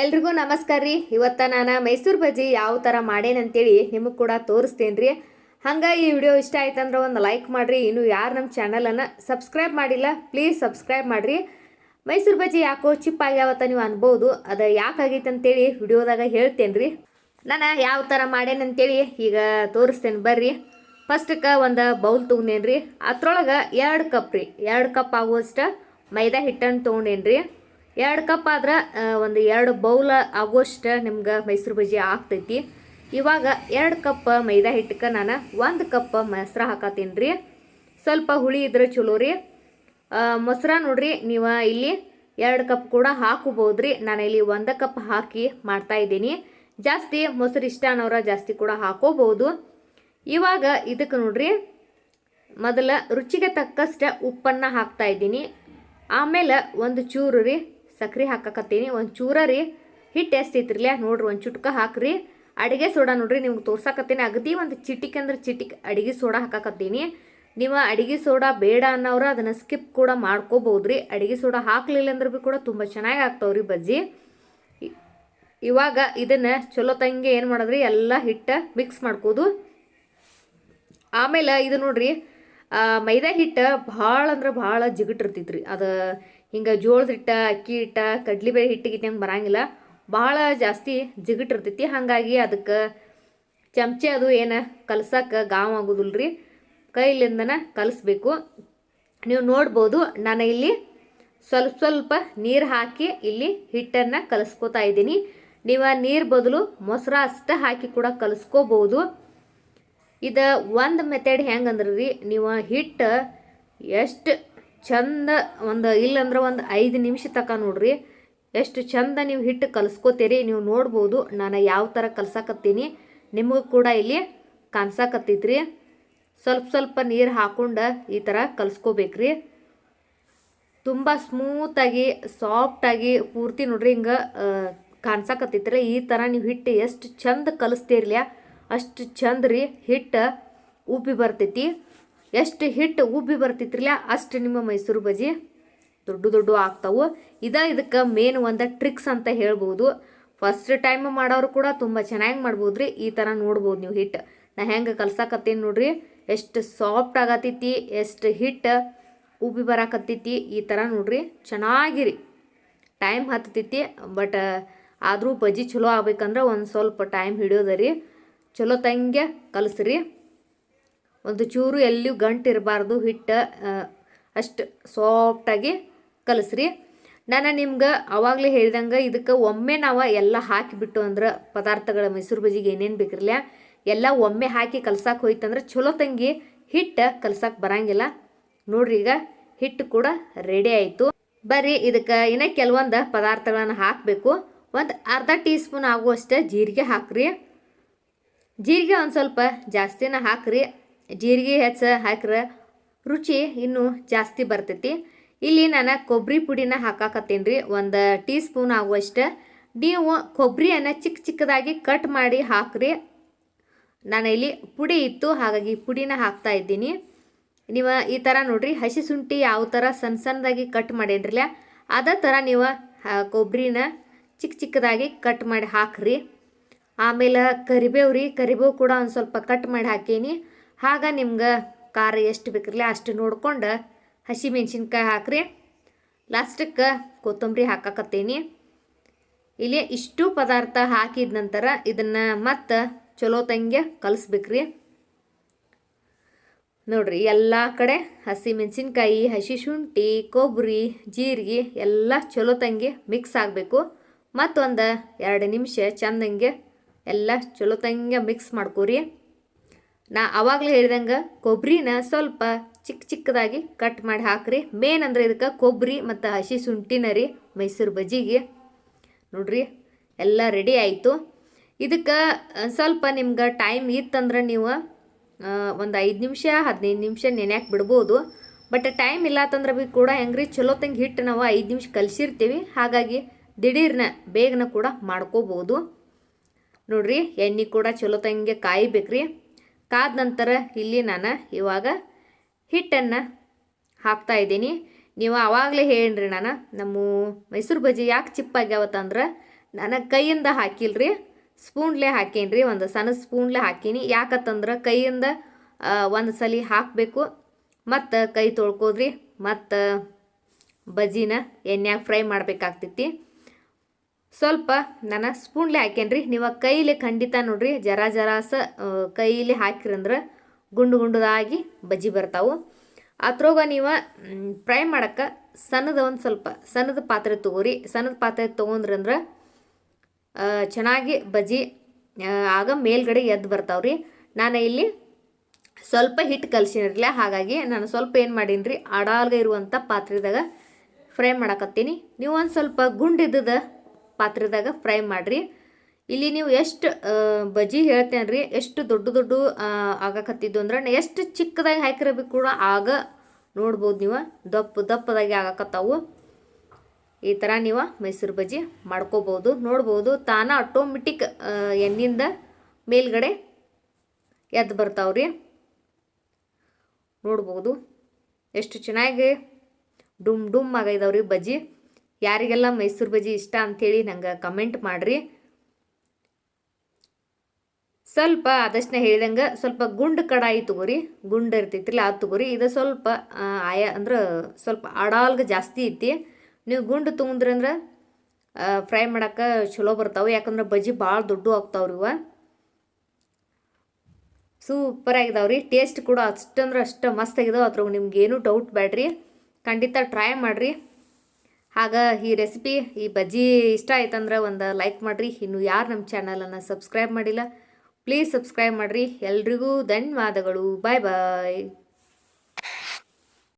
ಎಲ್ರಿಗೂ ನಮಸ್ಕಾರ ರೀ. ಇವತ್ತು ನಾನು ಮೈಸೂರು ಬಜ್ಜಿ ಯಾವ ಥರ ಮಾಡೇನಂತೇಳಿ ನಿಮಗೆ ಕೂಡ ತೋರಿಸ್ತೇನೆ ರೀ. ಹಂಗೆ ಈ ವಿಡಿಯೋ ಇಷ್ಟ ಆಯ್ತಂದ್ರೆ ಒಂದು ಲೈಕ್ ಮಾಡಿರಿ. ಇನ್ನು ಯಾರು ನಮ್ಮ ಚಾನಲನ್ನು ಸಬ್ಸ್ಕ್ರೈಬ್ ಮಾಡಿಲ್ಲ, ಪ್ಲೀಸ್ ಸಬ್ಸ್ಕ್ರೈಬ್ ಮಾಡಿರಿ. ಮೈಸೂರು ಬಜ್ಜಿ ಯಾಕೋ ಚಿಪ್ ಆಗ್ಯಾವತ್ತ ನೀವು ಅನ್ಬೋದು, ಅದು ಯಾಕಾಗೈತೆ ಅಂತೇಳಿ ವಿಡಿಯೋದಾಗ ಹೇಳ್ತೇನೆ ರೀ. ನಾನು ಯಾವ ಥರ ಮಾಡೇನಂತೇಳಿ ಈಗ ತೋರಿಸ್ತೇನೆ ಬರ್ರಿ. ಫಸ್ಟಕ್ಕೆ ಒಂದು ಬೌಲ್ ತೊಗೊಂಡೇನು ರೀ ಅದ್ರೊಳಗೆ ಎರಡು ಕಪ್ ರೀ. ಎರಡು ಕಪ್ ಆಗುವಷ್ಟು ಮೈದಾ ಹಿಟ್ಟನ್ನು ತೊಗೊಂಡೇನು ರೀ ಎರಡು ಕಪ್ ಆದ್ರೆ ಒಂದು ಎರಡು ಬೌಲ್ ಆಗುವಷ್ಟು ನಿಮ್ಗೆ ಮೈಸೂರು ಬಜ್ಜಿ ಆಗ್ತೈತಿ. ಇವಾಗ ಎರಡು ಕಪ್ ಮೈದಾ ಹಿಟ್ಟಕ್ಕೆ ನಾನು ಒಂದು ಕಪ್ ಮೊಸರು ಹಾಕತ್ತೀನಿ ರೀ. ಸ್ವಲ್ಪ ಹುಳಿ ಇದ್ರೆ ಚಲೋ ರೀ. ಮೊಸರ ನೋಡ್ರಿ, ನೀವು ಇಲ್ಲಿ ಎರಡು ಕಪ್ ಕೂಡ ಹಾಕೋಬೋದು ರೀ. ನಾನು ಇಲ್ಲಿ ಒಂದು ಕಪ್ ಹಾಕಿ ಮಾಡ್ತಾ ಇದ್ದೀನಿ. ಜಾಸ್ತಿ ಮೊಸರು ಇಷ್ಟ ಅನ್ನೋರ ಜಾಸ್ತಿ ಕೂಡ ಹಾಕೋಬಹುದು. ಇವಾಗ ಇದಕ್ಕೆ ನೋಡ್ರಿ, ಮೊದಲ ರುಚಿಗೆ ತಕ್ಕಷ್ಟ ಉಪ್ಪನ್ನು ಹಾಕ್ತಾ ಇದ್ದೀನಿ. ಆಮೇಲೆ ಒಂದು ಚೂರು ರೀ ಸಕ್ರೆ ಹಾಕಕತ್ತೀನಿ. ಒಂದು ಚೂರ ರೀ. ಹಿಟ್ಟು ಎಷ್ಟು ಐತ್ರಿಲ್ಲ ನೋಡ್ರಿ ಒಂದು ಚುಟ್ಕ ಹಾಕ್ರಿ. ಅಡುಗೆ ಸೋಡಾ ನೋಡ್ರಿ, ನಿಮ್ಗೆ ತೋರ್ಸಕತ್ತೀನಿ. ಅಗದಿ ಒಂದು ಚಿಟಿಕ್ ಅಂದ್ರೆ ಚಿಟಿಕ್ ಅಡುಗೆ ಸೋಡಾ ಹಾಕಕತ್ತೀನಿ. ನೀವು ಅಡುಗೆ ಸೋಡಾ ಬೇಡ ಅನ್ನೋರು ಅದನ್ನು ಸ್ಕಿಪ್ ಕೂಡ ಮಾಡ್ಕೋಬೋದ್ರಿ. ಅಡುಗೆ ಸೋಡಾ ಹಾಕಲಿಲ್ಲ ಅಂದ್ರೆ ಭೀ ಕೂಡ ತುಂಬ ಚೆನ್ನಾಗಿ ಆಗ್ತಾವ್ರಿ ಬಜ್ಜಿ. ಇವಾಗ ಇದನ್ನು ಚಲೋ ತಂಗೆ ಏನು ಮಾಡೋದ್ರಿ, ಎಲ್ಲ ಹಿಟ್ಟು ಮಿಕ್ಸ್ ಮಾಡ್ಕೋದು. ಆಮೇಲೆ ಇದು ನೋಡ್ರಿ ಮೈದಾ ಹಿಟ್ಟು ಭಾಳ ಅಂದ್ರೆ ಭಾಳ ಜಿಗಿಟ್ಟಿರ್ತೈತ್ರಿ ಅದು ಹಿಂಗೆ ಜೋಳದ ಹಿಟ್ಟ, ಅಕ್ಕಿ ಹಿಟ್ಟ, ಕಡ್ಲಿಬೇಳೆ ಹಿಟ್ಟಿಗೆ ಹಂಗೆ ಬರಂಗಿಲ್ಲ. ಭಾಳ ಜಾಸ್ತಿ ಜಿಗಿಟ್ಟಿರ್ತೈತಿ ಹಾಗಾಗಿ ಅದಕ್ಕೆ ಚಮಚೆ ಅದು ಏನು ಕಲಸಕ್ಕೆ ಗಾವ್ ಆಗೋದಿಲ್ಲ ರೀ ಕೈಲಿಂದನ ಕಲಿಸ್ಬೇಕು. ನೀವು ನೋಡ್ಬೋದು, ನಾನು ಇಲ್ಲಿ ಸ್ವಲ್ಪ ಸ್ವಲ್ಪ ನೀರು ಹಾಕಿ ಇಲ್ಲಿ ಹಿಟ್ಟನ್ನು ಕಲಿಸ್ಕೋತಾ ಇದ್ದೀನಿ. ನೀವು ನೀರು ಬದಲು ಮೊಸರು ಅಷ್ಟು ಹಾಕಿ ಕೂಡ ಕಲಿಸ್ಕೋಬೋದು. ಇದು ಒಂದು ಮೆಥಡ್ ಹೆಂಗಂದ್ರೆ ರೀ ನೀವು ಹಿಟ್ಟು ಎಷ್ಟು ಚಂದ ಒಂದು ಇಲ್ಲಂದ್ರೆ ಒಂದು ಐದು ನಿಮಿಷ ತಕ ನೋಡ್ರಿ. ಎಷ್ಟು ಚಂದ ನೀವು ಹಿಟ್ಟು ಕಲಿಸ್ಕೋತೀರಿ, ನೀವು ನೋಡ್ಬೋದು ನಾನು ಯಾವ ಥರ ಕಲ್ಸಕತ್ತೀನಿ. ನಿಮಗೂ ಕೂಡ ಇಲ್ಲಿ ಕಾಣ್ಸಕತ್ತೈತ್ರಿ. ಸ್ವಲ್ಪ ಸ್ವಲ್ಪ ನೀರು ಹಾಕೊಂಡು ಈ ಥರ ಕಲಿಸ್ಕೋಬೇಕ್ರಿ. ತುಂಬ ಸ್ಮೂತಾಗಿ ಸಾಫ್ಟಾಗಿ ಪೂರ್ತಿ ನೋಡ್ರಿ ಹಿಂಗೆ ಕಾಣ್ಸಕತ್ತೈತ್ರ. ಈ ಥರ ನೀವು ಹಿಟ್ಟು ಎಷ್ಟು ಚಂದ ಕಲಿಸ್ತೀರಲ್ಲ ಅಷ್ಟು ಚಂದ ರೀ ಹಿಟ್ಟು ಉಬ್ಬಿ ಬರ್ತೈತಿ. ಎಷ್ಟು ಹಿಟ್ಟು ಉಬ್ಬಿ ಬರ್ತಿತ್ರಿಲ್ಲ, ಅಷ್ಟು ನಿಮ್ಮ ಮೈಸೂರು ಬಜ್ಜಿ ದೊಡ್ಡ ದೊಡ್ಡ ಆಗ್ತಾವು. ಇದ ಇದಕ್ಕೆ ಮೇನ್ ಒಂದು ಟ್ರಿಕ್ಸ್ ಅಂತ ಹೇಳ್ಬೋದು. ಫಸ್ಟ್ ಟೈಮ್ ಮಾಡೋರು ಕೂಡ ತುಂಬ ಚೆನ್ನಾಗಿ ಮಾಡ್ಬೋದು ರೀ ಈ ಥರ ನೋಡ್ಬೋದು ನೀವು ಹಿಟ್ಟು ನಾ ಹೆಂಗೆ ಕಲ್ಸಕತ್ತೀನಿ ನೋಡ್ರಿ, ಎಷ್ಟು ಸಾಫ್ಟ್ ಆಗತ್ತೈತಿ ಎಷ್ಟು ಹಿಟ್ಟು ಉಬ್ಬಿ ಬರಾಕತ್ತೈತಿ ಈ ಥರ ನೋಡ್ರಿ, ಚೆನ್ನಾಗಿರಿ. ಟೈಮ್ ಹತ್ತತೈತಿ ಬಟ್ ಆದರೂ ಬಜ್ಜಿ ಚಲೋ ಆಗ್ಬೇಕಂದ್ರೆ ಒಂದು ಸ್ವಲ್ಪ ಟೈಮ್ ಹಿಡಿಯೋದ ರೀ ಚಲೋ ತಂಗೆ ಕಲಸ್ರಿ. ಒಂದು ಚೂರು ಎಲ್ಲಿಯೂ ಗಂಟು ಇರಬಾರ್ದು, ಹಿಟ್ಟು ಅಷ್ಟು ಸಾಫ್ಟಾಗಿ ಕಲಸ್ರಿ. ನಾನು ನಿಮ್ಗೆ ಆವಾಗಲೇ ಹೇಳಿದಂಗೆ ಇದಕ್ಕೆ ಒಮ್ಮೆ ನಾವು ಎಲ್ಲ ಹಾಕಿಬಿಟ್ಟು ಅಂದ್ರೆ ಪದಾರ್ಥಗಳ ಮೈಸೂರು ಬಜ್ಜಿಗೆ ಏನೇನು ಬೇಕಿರಲ್ಲ ಎಲ್ಲ ಒಮ್ಮೆ ಹಾಕಿ ಕಲ್ಸಕ್ಕೆ ಹೋಯ್ತಂದ್ರೆ ಚಲೋ ತಂಗಿ ಹಿಟ್ಟು ಕಲ್ಸಕ್ಕೆ ಬರಂಗಿಲ್ಲ. ನೋಡ್ರಿ ಈಗ ಹಿಟ್ಟು ಕೂಡ ರೆಡಿ ಆಯಿತು. ಬರ್ರಿ ಇದಕ್ಕೆ ಇನ್ನೂ ಕೆಲವೊಂದು ಪದಾರ್ಥಗಳನ್ನು ಹಾಕಬೇಕು. ಒಂದು ಅರ್ಧ ಟೀ ಸ್ಪೂನ್ ಆಗುವಷ್ಟು ಜೀರಿಗೆ ಹಾಕ್ರಿ. ಜೀರಿಗೆ ಒಂದು ಸ್ವಲ್ಪ ಜಾಸ್ತಿನ ಹಾಕ್ರಿ. ಜೀರಿಗೆ ಹೆಚ್ಚು ಹಾಕ್ರೆ ರುಚಿ ಇನ್ನೂ ಜಾಸ್ತಿ ಬರ್ತೈತಿ. ಇಲ್ಲಿ ನಾನು ಕೊಬ್ಬರಿ ಪುಡಿನ ಹಾಕಾಕತ್ತೀನಿ ರೀ ಒಂದು ಟೀ ಸ್ಪೂನ್ ಆಗುವಷ್ಟು. ನೀವು ಕೊಬ್ಬರಿಯನ್ನು ಚಿಕ್ಕ ಚಿಕ್ಕದಾಗಿ ಕಟ್ ಮಾಡಿ ಹಾಕ್ರಿ. ನಾನು ಇಲ್ಲಿ ಪುಡಿ ಇತ್ತು, ಹಾಗಾಗಿ ಪುಡಿನ ಹಾಕ್ತಾ ಇದ್ದೀನಿ. ನೀವು ಈ ಥರ ನೋಡಿರಿ, ಹಸಿ ಶುಂಠಿ ಯಾವ ಥರ ಸಣ್ಣ ಸಣ್ಣದಾಗಿ ಕಟ್ ಮಾಡೇನ್ರಲ್ಲ, ಅದೇ ಥರ ನೀವು ಕೊಬ್ಬರಿನ ಚಿಕ್ಕ ಚಿಕ್ಕದಾಗಿ ಕಟ್ ಮಾಡಿ ಹಾಕ್ರಿ. ಆಮೇಲೆ ಕರಿಬೇವು ರೀ ಕರಿಬೇವು ಕೂಡ ಒಂದು ಸ್ವಲ್ಪ ಕಟ್ ಮಾಡಿ ಹಾಕೀನಿ. ಆಗ ನಿಮ್ಗೆ ಖಾರ ಎಷ್ಟು ಬೇಕಿರಲಿ ಅಷ್ಟು ನೋಡ್ಕೊಂಡು ಹಸಿ ಮೆಣಸಿನ್ಕಾಯಿ ಹಾಕ್ರಿ. ಲಾಸ್ಟಕ್ಕೆ ಕೊತ್ತಂಬರಿ ಹಾಕಾಕತ್ತೀನಿ. ಇಲ್ಲಿ ಇಷ್ಟು ಪದಾರ್ಥ ಹಾಕಿದ ನಂತರ ಇದನ್ನು ಮತ್ತೆ ಚಲೋ ತಂಗೆ ಕಲಿಸ್ಬೇಕ್ರಿ. ನೋಡ್ರಿ ಎಲ್ಲ ಕಡೆ ಹಸಿ ಮೆಣಸಿನ್ಕಾಯಿ, ಹಸಿ ಶುಂಠಿ ಕೊಬ್ಬರಿ ಜೀರಿಗೆ ಎಲ್ಲ ಚಲೋ ತಂಗಿ ಮಿಕ್ಸ್ ಆಗಬೇಕು. ಮತ್ತೊಂದು ಎರಡು ನಿಮಿಷ ಚಂದಂಗೆ ಎಲ್ಲ ಚಲೋ ತಂಗೆ ಮಿಕ್ಸ್ ಮಾಡ್ಕೊರಿ. ನಾ ಅವಾಗಲೇ ಹೇಳಿದಂಗೆ ಕೊಬ್ಬರಿನ ಸ್ವಲ್ಪ ಚಿಕ್ಕ ಚಿಕ್ಕದಾಗಿ ಕಟ್ ಮಾಡಿ ಹಾಕ್ರಿ. ಮೇನ್ ಅಂದ್ರೆ ಇದಕ್ಕೆ ಕೊಬ್ಬರಿ ಮತ್ತು ಹಸಿ ಶುಂಠಿನ ರೀ ಮೈಸೂರು ಬಜ್ಜಿಗೆ. ನೋಡ್ರಿ, ಎಲ್ಲ ರೆಡಿ ಆಯಿತು. ಇದಕ್ಕೆ ಸ್ವಲ್ಪ ನಿಮ್ಗೆ ಟೈಮ್ ಇತ್ತಂದ್ರೆ ನೀವು ಒಂದು ಐದು ನಿಮಿಷ, ಹದಿನೈದು ನಿಮಿಷ ನೆನೆಯಕ್ಕೆ ಬಿಡ್ಬೋದು. ಬಟ್ ಟೈಮ್ ಇಲ್ಲ ಅಂತಂದ್ರೆ ಭೀ ಕೂಡ ಹೆಂಗ್ರಿ ಚಲೋ ತಂಗೆ ಹಿಟ್ಟು ನಾವು ಐದು ನಿಮಿಷ ಕಲಿಸಿರ್ತೀವಿ. ಹಾಗಾಗಿ ದಿಢೀರ್ನ ಬೇಗನ ಕೂಡ ಮಾಡ್ಕೋಬೋದು. ನೋಡ್ರಿ, ಎಣ್ಣೆ ಕೂಡ ಚಲೋ ತಂಗೆ ಕಾಯ್ಬೇಕ್ರಿ. ಕಾದ ನಂತರ ಇಲ್ಲಿ ನಾನು ಇವಾಗ ಹಿಟ್ಟನ್ನು ಹಾಕ್ತಾ ಇದ್ದೀನಿ. ನೀವು ಆವಾಗಲೇ ಹೇಳ್ರಿ ನಾನು, ನಮ್ಮ ಮೈಸೂರು ಬಜ್ಜಿ ಯಾಕೆ ಚಿಪ್ಪಾಗ್ಯಾವತ್ತಂದ್ರೆ ನಾನು ಕೈಯಿಂದ ಹಾಕಿಲ್ರಿ, ಸ್ಪೂನ್ಲೆ ಹಾಕೀನಿ ರೀ ಒಂದು ಸಣ್ಣ ಸ್ಪೂನ್ಲೆ ಹಾಕೀನಿ. ಯಾಕತ್ತಂದ್ರೆ ಕೈಯಿಂದ ಒಂದು ಸಲ ಹಾಕಬೇಕು, ಮತ್ತು ಕೈ ತೊಳ್ಕೋದ್ರಿ, ಮತ್ತು ಬಜ್ಜಿನ ಎಣ್ಣೆಯಾಗ ಫ್ರೈ ಮಾಡಬೇಕಾಗ್ತೈತಿ. ಸ್ವಲ್ಪ ನನ್ನ ಸ್ಪೂನ್ಲೆ ಹಾಕ್ಯನ್ರಿ. ನೀವು ಕೈಲಿ ಖಂಡಿತ ನೋಡ್ರಿ, ಜರ ಜರಾಸ ಕೈಲಿ ಹಾಕಿರಂದ್ರೆ ಗುಂಡು ಗುಂಡುದಾಗಿ ಬಜ್ಜಿ ಬರ್ತಾವು. ಅದ್ರೋಗ ನೀವು ಫ್ರೈ ಮಾಡೋಕ್ಕೆ ಸಣ್ಣದ ಒಂದು ಸ್ವಲ್ಪ, ಸಣ್ಣದ ಪಾತ್ರೆ ತೊಗೋರಿ. ಸಣ್ಣದ ಪಾತ್ರೆ ತೊಗೊಂಡ್ರಂದ್ರೆ ಚೆನ್ನಾಗಿ ಬಜ್ಜಿ ಆಗ ಮೇಲ್ಗಡೆ ಎದ್ದು ಬರ್ತಾವ್ರಿ. ನಾನು ಇಲ್ಲಿ ಸ್ವಲ್ಪ ಹಿಟ್ಟು ಕಲ್ಸಿನಿರಲಿಲ್ಲ ಹಾಗಾಗಿ ನಾನು ಸ್ವಲ್ಪ ಏನು ಮಾಡೀನಿ ರೀ ಅಡಾಲ್ಗೆ ಇರುವಂಥ ಪಾತ್ರೆದಾಗ ಫ್ರೈ ಮಾಡಕತ್ತೀನಿ. ನೀವು ಒಂದು ಸ್ವಲ್ಪ ಗುಂಡಿದ್ದದ ಪಾತ್ರೆದಾಗ ಫ್ರೈ ಮಾಡಿರಿ. ಇಲ್ಲಿ ನೀವು ಎಷ್ಟು ಬಜ್ಜಿ ಹೇಳ್ತೇನೆ ರೀ ಎಷ್ಟು ದೊಡ್ಡ ದೊಡ್ಡ ಆಗಕತ್ತಿದ್ದು ಅಂದ್ರೆ ಎಷ್ಟು ಚಿಕ್ಕದಾಗಿ ಹಾಕಿರಬೇಕು ಕೂಡ ಆಗ ನೋಡ್ಬೋದು ನೀವು. ದಪ್ಪ ದಪ್ಪದಾಗಿ ಆಗಕತ್ತಾವು. ಈ ಥರ ನೀವು ಮೈಸೂರು ಬಜ್ಜಿ ಮಾಡ್ಕೋಬೋದು, ನೋಡ್ಬೋದು. ತಾನ ಆಟೋಮೆಟಿಕ್ ಎಣ್ಣಿಂದ ಮೇಲ್ಗಡೆ ಎದ್ದು ಬರ್ತಾವ್ರಿ. ನೋಡ್ಬೋದು. ಎಷ್ಟು ಚೆನ್ನಾಗಿ ಡುಮ್ ಡುಮ್ ಆಗೈದವ್ರಿ ಬಜ್ಜಿ. ಯಾರಿಗೆಲ್ಲ ಮೈಸೂರು ಬಜ್ಜಿ ಇಷ್ಟ ಅಂಥೇಳಿ ನಂಗೆ ಕಮೆಂಟ್ ಮಾಡಿರಿ. ಸ್ವಲ್ಪ ಆದಷ್ಟು ಹೇಳಿದಂಗೆ ಸ್ವಲ್ಪ ಗುಂಡು ಕಡಾಯಿ ತಗೋರಿ. ಗುಂಡು ಇರ್ತೈತಿಲ್ಲ ಅದು ತಗೋರಿ. ಇದು ಸ್ವಲ್ಪ ಆಯ, ಅಂದ್ರೆ ಸ್ವಲ್ಪ ಅಡಾಲ್ಗ ಜಾಸ್ತಿ ಐತಿ. ನೀವು ಗುಂಡು ತೊಗೊಂಡ್ರಂದ್ರೆ ಫ್ರೈ ಮಾಡೋಕ್ಕೆ ಚಲೋ ಬರ್ತಾವೆ. ಯಾಕಂದ್ರೆ ಬಜ್ಜಿ ಭಾಳ ದೊಡ್ಡ ಆಗ್ತಾವ್ರಿ ಇವ. ಸೂಪರ್ ಆಗಿದಾವ್ರಿ. ಟೇಸ್ಟ್ ಕೂಡ ಅಷ್ಟಂದ್ರೆ ಅಷ್ಟು ಮಸ್ತ್ ಆಗಿದಾವೆ. ಅದ್ರಾಗ ನಿಮ್ಗೆ ಏನೂ ಡೌಟ್ ಬೇಡ್ರಿ ಖಂಡಿತ ಟ್ರೈ ಮಾಡಿರಿ. ಆಗ ಈ ರೆಸಿಪಿ ಈ ಬಜ್ಜಿ ಇಷ್ಟ ಆಯ್ತಂದ್ರೆ ಒಂದು ಲೈಕ್ ಮಾಡಿರಿ. ಇನ್ನು ಯಾರು ನಮ್ಮ ಚಾನಲನ್ನು ಸಬ್ಸ್ಕ್ರೈಬ್ ಮಾಡಿಲ್ಲ ಪ್ಲೀಸ್ ಸಬ್ಸ್ಕ್ರೈಬ್ ಮಾಡಿರಿ. ಎಲ್ರಿಗೂ ಧನ್ಯವಾದಗಳು. ಬಾಯ್ ಬಾಯ್